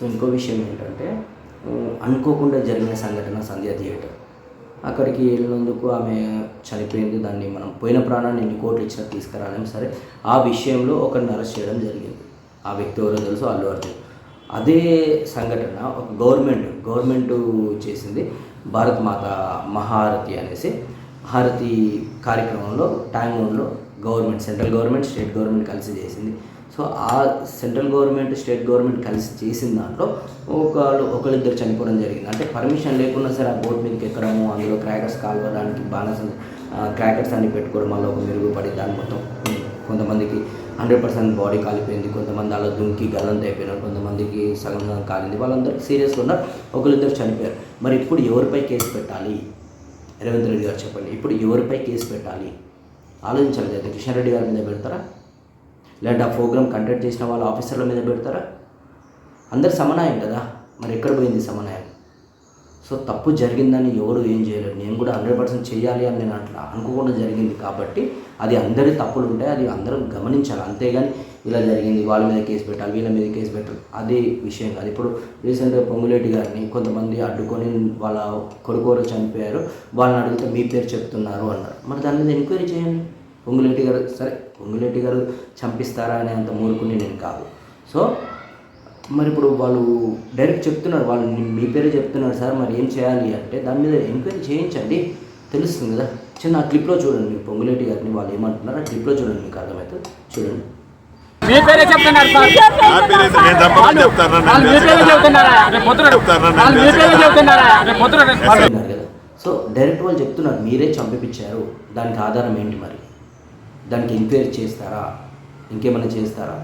So ఇంకో విషయం ఏంటంటే అనుకోకుండా జరిగిన సంఘటన సంధ్య థియేటర్. అక్కడికి వెళ్ళినందుకు ఆమె చనిపోయింది. దాన్ని మనం పోయిన ప్రాణాన్ని ఎన్ని కోట్లు ఇచ్చినా తీసుకురాలేం సరే ఆ విషయంలో ఒకరిని అరెస్ట్ చేయడం జరిగింది. ఆ వ్యక్తి ఎవరో తెలుసు? అల్లు అర్జున్. అదే సంఘటన ఒక గవర్నమెంట్ గవర్నమెంట్ చేసింది. భారత్ మాత మహారతి అనేసి హారతి కార్యక్రమంలో ట్యాంగోన్లో government central government state government కలిసి చేసింది. సో ఆ సెంట్రల్ గవర్నమెంట్ స్టేట్ గవర్నమెంట్ కలిసి చేసిన దాంట్లో ఒకళ్ళు ఒకళ్ళిద్దరు చనిపోవడం జరిగింది. అంటే పర్మిషన్ లేకున్నా సరే ఆ బోట్ మీదకి ఎక్కడము అందులో క్రాకర్స్ కాల్వడానికి బాగా క్రాకర్స్ అన్ని పెట్టుకోవడం వల్ల ఒక మెరుగుపడి దాని మొత్తం కొంతమందికి హండ్రెడ్ పర్సెంట్ బాడీ కాలిపోయింది. కొంతమంది అలా దుంకి గల్లంత అయిపోయినారు. కొంతమందికి సగం సగం కాలింది. వాళ్ళందరూ సీరియస్గా ఉన్నారు. ఒకళ్ళిద్దరు చనిపోయారు. మరి ఇప్పుడు ఎవరిపై కేసు పెట్టాలి? రేవంత్ రెడ్డి గారు చెప్పండి. ఇప్పుడు ఎవరిపై కేసు పెట్టాలి? ఆలోచించాలి కదా కిషన్ రెడ్డి గారి మీద పెడతారా? లేదంటే ఆ ప్రోగ్రామ్ కండక్ట్ చేసిన వాళ్ళ ఆఫీసర్ల మీద పెడతారా? అందరు సమన్వయం కదా. మరి ఎక్కడ పోయింది సమన్వయం? సో తప్పు జరిగిందని ఎవరు ఏం చేయలేరు. నేను కూడా హండ్రెడ్ పర్సెంట్ చేయాలి అని నేను అట్లా అనుకోకుండా జరిగింది కాబట్టి అది అందరి తప్పులు ఉంటాయి. అది అందరం గమనించాలి. అంతేగాని ఇలా జరిగింది వాళ్ళ మీద కేసు పెట్టాలి వీళ్ళ మీద కేసు పెట్టాలి. అదే విషయం కాదు. ఇప్పుడు రీసెంట్గా పొంగులేటి గారిని కొంతమంది అడ్డుకొని వాళ్ళ కొడుకోరు చనిపోయారు. వాళ్ళని అడిగితే మీ పేరు చెప్తున్నారు అన్నారు. మరి దాని మీద ఎంక్వైరీ చేయండి. పొంగులేటి గారు సరే పొంగులేటి గారు చంపిస్తారా అనే అంత మూర్ఖుని నేను కాదు. సో మరి ఇప్పుడు వాళ్ళు డైరెక్ట్ చెప్తున్నారు వాళ్ళు మీ పేరే చెప్తున్నారు సార్ మరి ఏం చేయాలి? అంటే దాని మీద ఎంక్వైరీ చేయించండి. తెలుస్తుంది కదా. చిన్న ఆ క్లిప్లో చూడండి. పొంగులేటి గారిని వాళ్ళు ఏమంటున్నారు ఆ క్లిప్లో చూడండి. మీకు అర్థమవుతుంది చూడండి. మీ పేరే చెప్తున్నారు సార్. కదా. సో డైరెక్ట్ వాళ్ళు చెప్తున్నారు మీరే చంపిపించారు దానికి ఆధారం ఏంటి మరి? దానికి ఎంక్వైరీ చేస్తారా? ఇంకేమైనా చేస్తారా?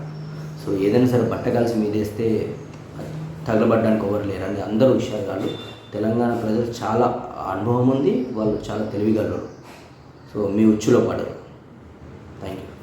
సో ఏదైనా సరే బట్ట కలిసి మీదేస్తే తగలబడ్డానికి ఎవరు లేరండి అందరూ హుషారుగాళ్ళు తెలంగాణ ప్రజలు చాలా అనుభవం ఉంది వాళ్ళు చాలా తెలివిగలరు. సో మీ ఉచ్చులో పడరు. Thank you